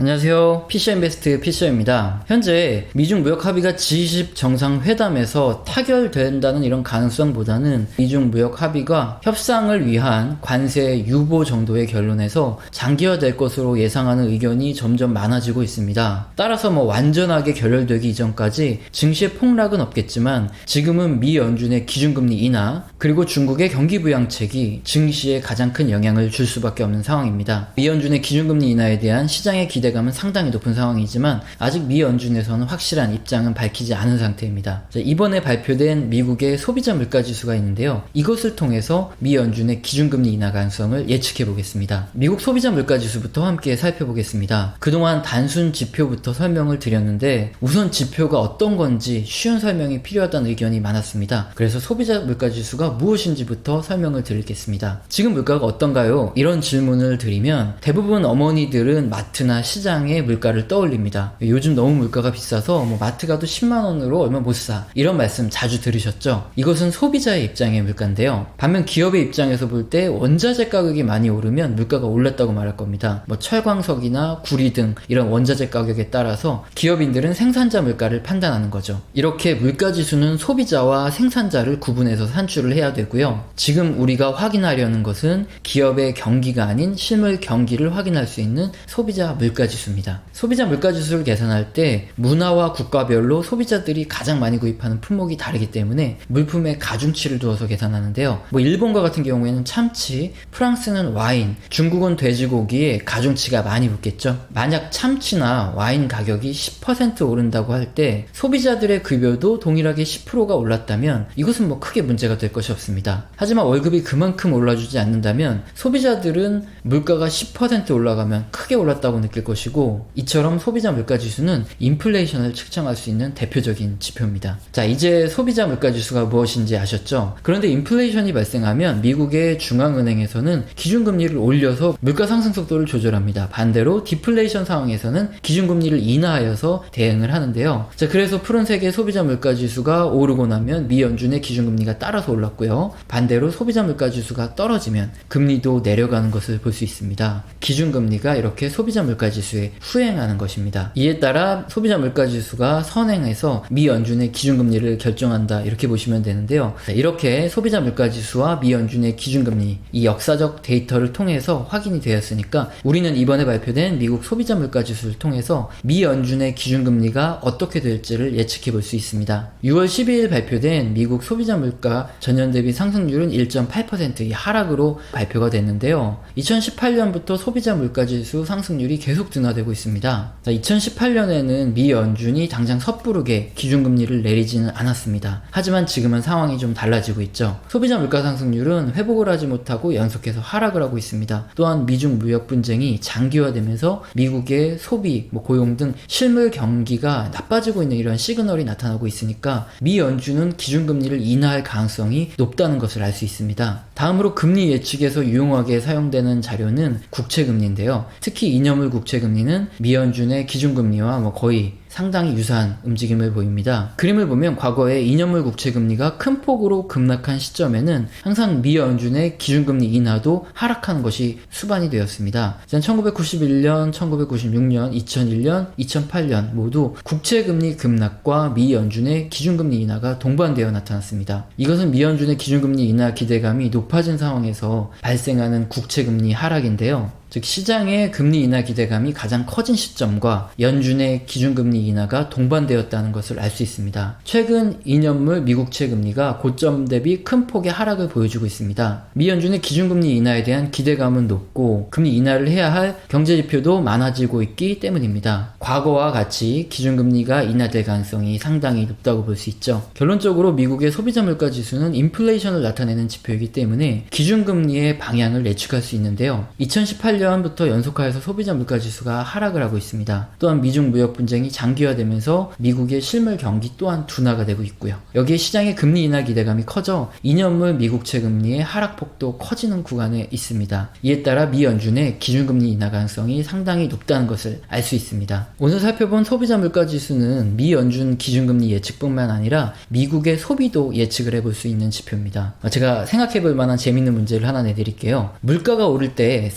안녕하세요. PC인베스트 피셔입니다. 현재 미중 무역 합의가 G20 정상회담에서 타결된다는 이런 가능성보다는 미중 무역 합의가 협상을 위한 관세 유보 정도의 결론에서 장기화될 것으로 예상하는 의견이 점점 많아지고 있습니다. 따라서 뭐 완전하게 결렬되기 이전까지 증시의 폭락은 없겠지만 지금은 미 연준의 기준금리 인하 그리고 중국의 경기 부양책이 증시에 가장 큰 영향을 줄 수밖에 없는 상황입니다. 미 연준의 기준금리 인하에 대한 시장의 기대감은 상당히 높은 상황이지만 아직 미 연준에서는 확실한 입장은 밝히지 않은 상태입니다. 자, 이번에 발표된 미국의 소비자 물가 지수가 있는데요. 이것을 통해서 미 연준의 기준금리 인하 가능성을 예측해 보겠습니다. 미국 소비자 물가 지수부터 함께 살펴보겠습니다. 그동안 단순 지표부터 설명을 드렸는데 우선 지표가 어떤 건지 쉬운 설명이 필요하다는 의견이 많았습니다. 그래서 소비자 물가 지수가 무엇인지부터 설명을 드리겠습니다. 지금 물가가 어떤가요? 이런 질문을 드리면 대부분 어머니들은 마트나 시장의 물가를 떠올립니다. 요즘 너무 물가가 비싸서 뭐 마트 가도 10만 원으로 얼마 못 사. 이런 말씀 자주 들으셨죠? 이것은 소비자의 입장의 물가인데요. 반면 기업의 입장에서 볼 때 원자재 가격이 많이 오르면 물가가 올랐다고 말할 겁니다. 뭐 철광석이나 구리 등 이런 원자재 가격에 따라서 기업인들은 생산자 물가를 판단하는 거죠. 이렇게 물가 지수는 소비자와 생산자를 구분해서 산출을 해야 되고요. 지금 우리가 확인하려는 것은 기업의 경기가 아닌 실물 경기를 확인할 수 있는 소비자 물가 지수입니다. 소비자 물가 지수를 계산할 때 문화와 국가별로 소비자들이 가장 많이 구입하는 품목이 다르기 때문에 물품의 가중치를 두어서 계산하는데요. 뭐 일본과 같은 경우에는 참치, 프랑스는 와인, 중국은 돼지고기에 가중치가 많이 붙겠죠. 만약 참치나 와인 가격이 10% 오른다고 할 때 소비자들의 급여도 동일하게 10%가 올랐다면 이것은 뭐 크게 문제가 될 것이 없습니다. 하지만 월급이 그만큼 올라주지 않는다면 소비자들은 물가가 10% 올라가면 크게 올랐다고 느낄 것이고 이처럼 소비자 물가 지수는 인플레이션을 측정할 수 있는 대표적인 지표입니다. 자, 이제 소비자 물가 지수가 무엇인지 아셨죠? 그런데 인플레이션이 발생하면 미국의 중앙은행에서는 기준금리를 올려서 물가 상승 속도를 조절합니다. 반대로 디플레이션 상황에서는 기준금리를 인하하여서 대응을 하는데요. 자, 그래서 푸른색의 소비자 물가 지수가 오르고 나면 미 연준의 기준금리가 따라서 올랐고 요. 반대로 소비자 물가 지수가 떨어지면 금리도 내려가는 것을 볼 수 있습니다. 기준금리가 이렇게 소비자 물가 지수에 후행하는 것입니다. 이에 따라 소비자 물가 지수가 선행해서 미 연준의 기준금리를 결정한다 이렇게 보시면 되는데요. 자, 이렇게 소비자 물가 지수와 미 연준의 기준금리 이 역사적 데이터를 통해서 확인이 되었으니까 우리는 이번에 발표된 미국 소비자 물가 지수를 통해서 미 연준의 기준금리가 어떻게 될지를 예측해 볼 수 있습니다. 6월 12일 발표된 미국 소비자 물가 전년 대비 상승률은 1.8%의 하락으로 발표가 됐는데요. 2018년부터 소비자 물가 지수 상승률이 계속 둔화되고 있습니다. 2018년에는 미 연준이 당장 섣부르게 기준금리를 내리지는 않았습니다. 하지만 지금은 상황이 좀 달라지고 있죠. 소비자 물가 상승률은 회복을 하지 못하고 연속해서 하락을 하고 있습니다. 또한 미중 무역 분쟁이 장기화되면서 미국의 소비, 뭐 고용 등 실물 경기가 나빠지고 있는 이런 시그널이 나타나고 있으니까 미 연준은 기준금리를 인하할 가능성이 높다는 것을 알 수 있습니다. 다음으로 금리 예측에서 유용하게 사용되는 자료는 국채금리인데요. 특히 2년물 국채금리는 미 연준의 기준금리와 뭐 거의 상당히 유사한 움직임을 보입니다. 그림을 보면 과거에 2년물 국채 금리가 큰 폭으로 급락한 시점에는 항상 미 연준의 기준금리 인하도 하락하는 것이 수반이 되었습니다. 1991년, 1996년, 2001년, 2008년 모두 국채 금리 급락과 미 연준의 기준금리 인하가 동반되어 나타났습니다. 이것은 미 연준의 기준금리 인하 기대감이 높아진 상황에서 발생하는 국채 금리 하락인데요. 즉 시장의 금리 인하 기대감이 가장 커진 시점과 연준의 기준금리 인하가 동반되었다는 것을 알 수 있습니다. 최근 2년물 미국채 금리가 고점 대비 큰 폭의 하락을 보여주고 있습니다. 미 연준의 기준금리 인하에 대한 기대감은 높고 금리 인하를 해야 할 경제 지표도 많아지고 있기 때문입니다. 과거와 같이 기준금리가 인하될 가능성이 상당히 높다고 볼 수 있죠. 결론적으로 미국의 소비자 물가 지수는 인플레이션을 나타내는 지표이기 때문에 기준금리의 방향을 예측할 수 있는데요. 2018년 2018년부터 연속하여서 소비자 물가 지수가 하락을 하고 있습니다. 또한 미중 무역 분쟁이 장기화되면서 미국의 실물 경기 또한 둔화가 되고 있고요. 여기에 시장의 금리 인하 기대감이 커져 2년물 미국채 금리의 하락폭도 커지는 구간에 있습니다. 이에 따라 미 연준의 기준금리 인하 가능성이 상당히 높다는 것을 알 수 있습니다. 오늘 살펴본 소비자 물가 지수는 미 연준 기준금리 예측뿐만 아니라 미국의 소비도 예측을 해볼 수 있는 지표입니다. 제가 생각해 볼 만한 재밌는 문제를 하나 내드릴게요. 물가가 오를 때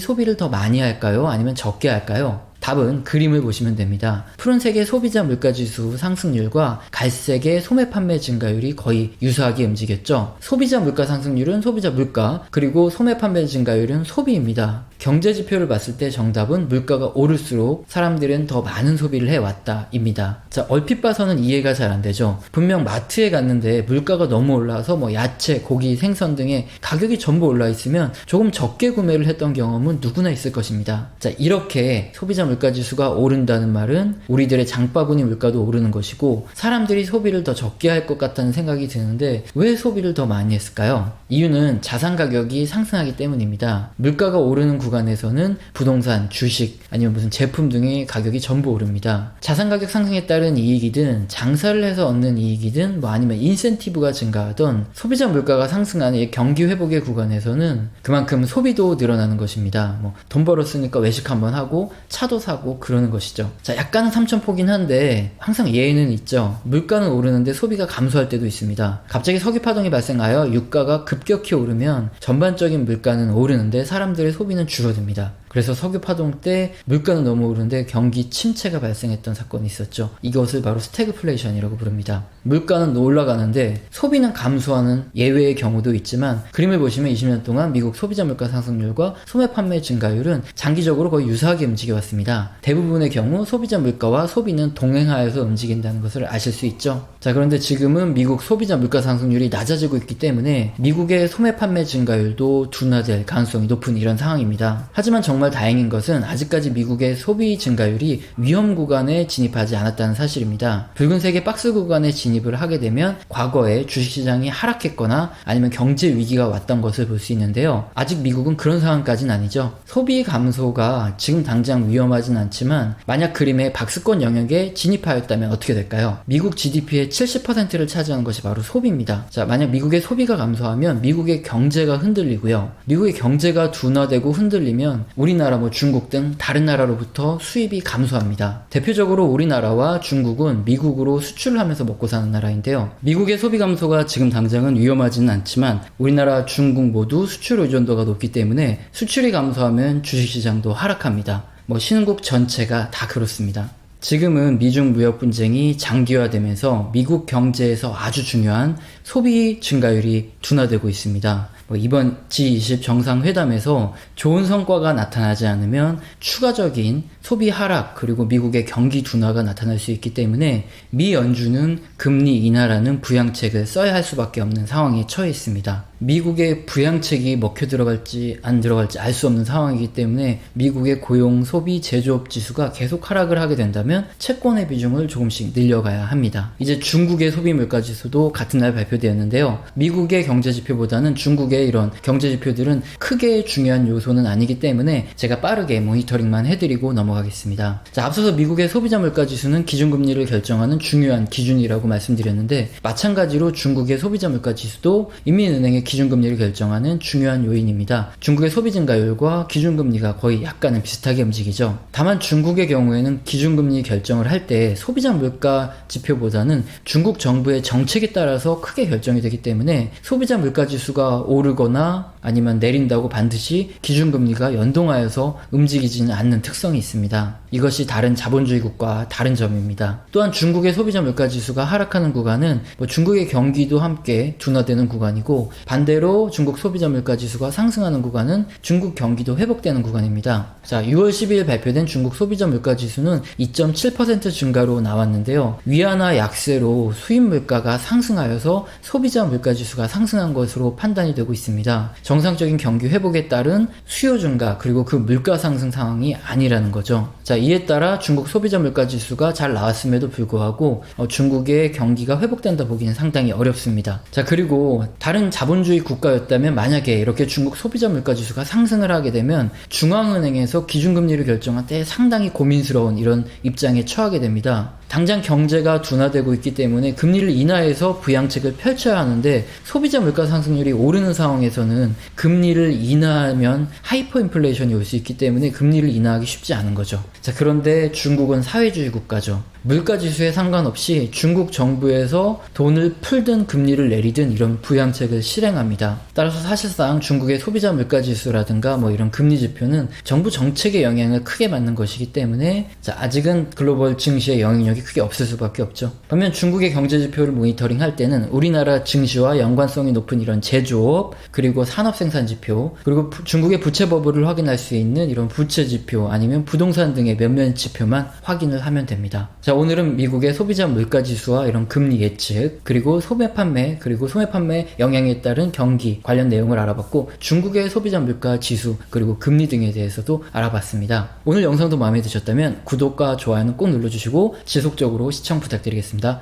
소비를 더 많이 할까요? 아니면 적게 할까요? 답은 그림을 보시면 됩니다. 푸른색의 소비자 물가지수 상승률과 갈색의 소매 판매 증가율이 거의 유사하게 움직였죠. 소비자 물가 상승률은 소비자 물가, 그리고 소매 판매 증가율은 소비입니다. 경제 지표를 봤을 때 정답은 물가가 오를수록 사람들은 더 많은 소비를 해왔다입니다. 자, 얼핏 봐서는 이해가 잘 안 되죠. 분명 마트에 갔는데 물가가 너무 올라서 뭐 야채, 고기, 생선 등의 가격이 전부 올라 있으면 조금 적게 구매를 했던 경험은 누구나 있을 것입니다. 자, 이렇게 소비자 물가 지수가 오른다는 말은 우리들의 장바구니 물가도 오르는 것이고 사람들이 소비를 더 적게 할 것 같다는 생각이 드는데 왜 소비를 더 많이 했을까요? 이유는 자산 가격이 상승하기 때문입니다. 물가가 오르는 구 간에서는 부동산, 주식, 아니면 무슨 제품 등의 가격이 전부 오릅니다. 자산 가격 상승에 따른 이익이든 장사를 해서 얻는 이익이든 뭐 아니면 인센티브가 증가하던 소비자 물가가 상승하는 이 경기 회복의 구간에서는 그만큼 소비도 늘어나는 것입니다. 뭐 돈 벌었으니까 외식 한번 하고 차도 사고 그러는 것이죠. 자, 약간은 삼천포긴 한데 항상 예외는 있죠. 물가는 오르는데 소비가 감소할 때도 있습니다. 갑자기 석유 파동이 발생하여 유가가 급격히 오르면 전반적인 물가는 오르는데 사람들의 소비는 줄 어듭니다. 그래서 석유 파동 때 물가는 너무 오르는데 경기 침체가 발생했던 사건이 있었죠. 이것을 바로 스태그플레이션이라고 부릅니다. 물가는 올라가는데 소비는 감소하는 예외의 경우도 있지만 그림을 보시면 20년 동안 미국 소비자 물가 상승률과 소매 판매 증가율은 장기적으로 거의 유사하게 움직여 왔습니다. 대부분의 경우 소비자 물가와 소비는 동행하여서 움직인다는 것을 아실 수 있죠. 자, 그런데 지금은 미국 소비자 물가 상승률이 낮아지고 있기 때문에 미국의 소매 판매 증가율도 둔화될 가능성이 높은 이런 상황입니다. 하지만 정말 다행인 것은 아직까지 미국의 소비 증가율이 위험 구간에 진입하지 않았다는 사실입니다. 붉은색의 박스 구간에 진입을 하게 되면 과거에 주식시장이 하락했거나 아니면 경제 위기가 왔던 것을 볼 수 있는데요. 아직 미국은 그런 상황까지는 아니죠. 소비 감소가 지금 당장 위험하진 않지만 만약 그림의 박스권 영역에 진입하였다면 어떻게 될까요? 미국 GDP의 70%를 차지하는 것이 바로 소비입니다. 자, 만약 미국의 소비가 감소하면 미국의 경제가 흔들리고요. 미국의 경제가 둔화되고 흔들리면 우리 나라 뭐 중국 등 다른 나라로부터 수입이 감소합니다. 대표적으로 우리나라와 중국은 미국으로 수출을 하면서 먹고 사는 나라인데요. 미국의 소비 감소가 지금 당장은 위험하지는 않지만 우리나라, 중국 모두 수출 의존도가 높기 때문에 수출이 감소하면 주식시장도 하락합니다. 뭐 신흥국 전체가 다 그렇습니다. 지금은 미중 무역 분쟁이 장기화되면서 미국 경제에서 아주 중요한 소비 증가율이 둔화되고 있습니다. 뭐 이번 G20 정상회담에서 좋은 성과가 나타나지 않으면 추가적인 소비 하락 그리고 미국의 경기 둔화가 나타날 수 있기 때문에 미 연준은 금리 인하라는 부양책을 써야 할 수밖에 없는 상황에 처해 있습니다. 미국의 부양책이 먹혀 들어갈지 안 들어갈지 알 수 없는 상황이기 때문에 미국의 고용, 소비, 제조업 지수가 계속 하락을 하게 된다면 채권의 비중을 조금씩 늘려가야 합니다. 이제 중국의 소비 물가 지수도 같은 날 발표되었는데요. 미국의 경제 지표보다는 중국의 이런 경제 지표들은 크게 중요한 요소는 아니기 때문에 제가 빠르게 모니터링만 해드리고 넘어가겠습니다. 자, 앞서서 미국의 소비자 물가 지수는 기준금리를 결정하는 중요한 기준이라고 말씀드렸는데 마찬가지로 중국의 소비자 물가 지수도 인민은행의 기준금리를 결정하는 중요한 요인입니다. 중국의 소비 증가율과 기준금리가 거의 약간은 비슷하게 움직이죠. 다만 중국의 경우에는 기준금리 결정을 할 때 소비자 물가 지표보다는 중국 정부의 정책에 따라서 크게 결정이 되기 때문에 소비자 물가 지수가 오르거나 아니면 내린다고 반드시 기준금리가 연동하여서 움직이지는 않는 특성이 있습니다. 이것이 다른 자본주의국과 다른 점입니다. 또한 중국의 소비자 물가 지수가 하락하는 구간은 뭐 중국의 경기도 함께 둔화되는 구간이고 반대로 중국 소비자 물가 지수가 상승하는 구간은 중국 경기도 회복되는 구간입니다. 자, 6월 12일 발표된 중국 소비자 물가 지수는 2.7% 증가로 나왔는데요. 위안화 약세로 수입 물가가 상승하여서 소비자 물가 지수가 상승한 것으로 판단이 되고 있습니다. 정 상적인 경기 회복에 따른 수요 증가 그리고 그 물가 상승 상황이 아니라는 거죠. 자, 이에 따라 중국 소비자 물가 지수가 잘 나왔음에도 불구하고 어, 중국의 경기가 회복된다 보기는 상당히 어렵습니다. 자, 그리고 다른 자본주의 국가였다면 만약에 이렇게 중국 소비자 물가 지수가 상승을 하게 되면 중앙은행에서 기준금리를 결정할 때 상당히 고민스러운 이런 입장에 처하게 됩니다. 당장 경제가 둔화되고 있기 때문에 금리를 인하해서 부양책을 펼쳐야 하는데 소비자 물가 상승률이 오르는 상황에서는 금리를 인하하면 하이퍼 인플레이션이 올 수 있기 때문에 금리를 인하하기 쉽지 않은 거죠. 자, 그런데 중국은 사회주의 국가죠. 물가 지수에 상관없이 중국 정부에서 돈을 풀든 금리를 내리든 이런 부양책을 실행합니다. 따라서 사실상 중국의 소비자 물가 지수라든가 뭐 이런 금리 지표는 정부 정책의 영향을 크게 받는 것이기 때문에 자, 아직은 글로벌 증시의 영향력이 크게 없을 수밖에 없죠. 반면 중국의 경제 지표를 모니터링 할 때는 우리나라 증시와 연관성이 높은 이런 제조업 그리고 산업 생산 지표 그리고 부- 중국의 부채 버블을 확인할 수 있는 이런 부채 지표 아니면 부동산 등의 몇몇 지표만 확인을 하면 됩니다. 자, 오늘은 미국의 소비자 물가 지수와 이런 금리 예측, 그리고 소매 판매, 그리고 소매 판매 영향에 따른 경기 관련 내용을 알아봤고, 중국의 소비자 물가 지수, 그리고 금리 등에 대해서도 알아봤습니다. 오늘 영상도 마음에 드셨다면 구독과 좋아요는 꼭 눌러주시고 지속적으로 시청 부탁드리겠습니다.